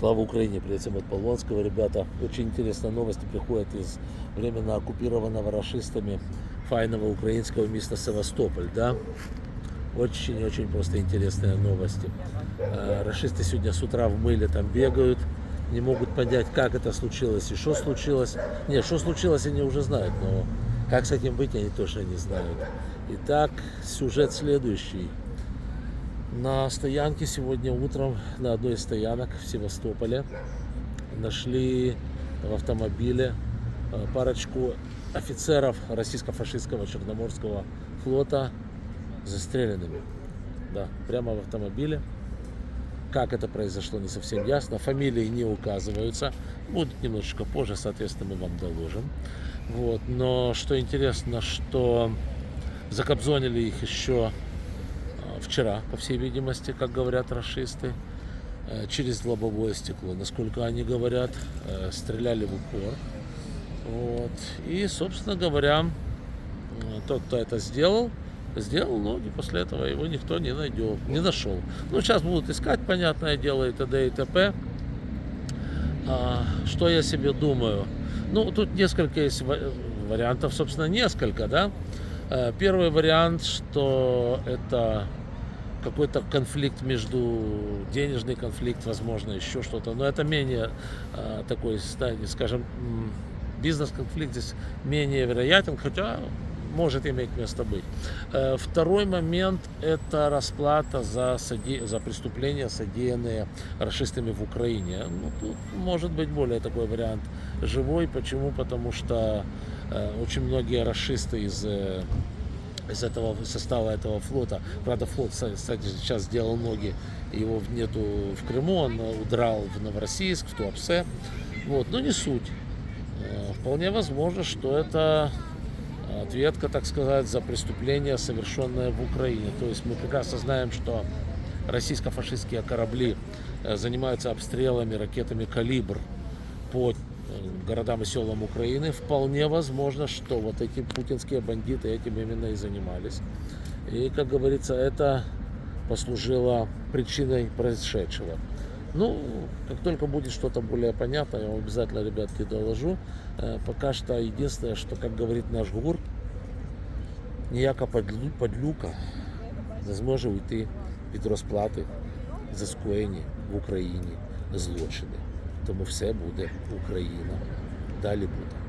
Слава Украине, привет всем от Полонского. Ребята, очень интересные новости приходят из временно оккупированного расистами файного украинского места Севастополь, да? Очень-очень просто интересные новости. Э, Расисты сегодня с утра в мыле там бегают, не могут понять, как это случилось и что случилось. Нет, что случилось, они уже знают, но как с этим быть, они точно не знают. Итак, сюжет следующий. На стоянке сегодня утром, на одной из стоянок в Севастополе, нашли в автомобиле э, парочку офицеров российско-фашистского Черноморского флота застреленными. Да, прямо в автомобиле. Как это произошло, не совсем ясно. Фамилии не указываются. Будут немножечко позже, соответственно, мы вам доложим. Вот. Но что интересно, что закобзонили их еще вчера, по всей видимости, как говорят расисты, э, через лобовое стекло. Насколько они говорят, э, стреляли в упор. Вот. И, собственно говоря, тот, кто это сделал, сделал ноги, после этого его никто не найдет, не нашел. Ну, сейчас будут искать, понятное дело, и т.д. и т.п. А, что я себе думаю? Ну, тут несколько есть ва- вариантов, собственно, несколько, да. Э, Первый вариант, что это какой-то конфликт между денежный конфликт, возможно, еще что-то, но это менее э, такой, ста- скажем, бизнес-конфликт здесь менее вероятен, хотя может иметь место быть. Э, Второй момент – это расплата за, соде- за преступления, содеянные расистами в Украине. Ну, тут может быть более такой вариант живой. Почему? Потому что э, очень многие расисты из э, из этого состава этого флота. Правда, флот, кстати, сейчас сделал ноги, его нету в Крыму, он удрал в Новороссийск, в Туапсе. Вот, но не суть. Э, Вполне возможно, что это ответка, так сказать, за преступление, совершенное в Украине. То есть мы прекрасно знаем, что российско-фашистские корабли э, занимаются обстрелами ракетами «Калибр» по городам и селам Украины. Вполне возможно, что вот эти путинские бандиты этим именно и занимались. И, как говорится, это послужило причиной происшедшего. Ну, как только будет что-то более понятное, я вам обязательно, ребятки, доложу. Э, Пока что единственное, что, как говорит наш ГУР, ніяка подлю- подлюка не зможе уйти від розплати за скоєні в Україні злочини. Тому все буде Україна. Далі буде.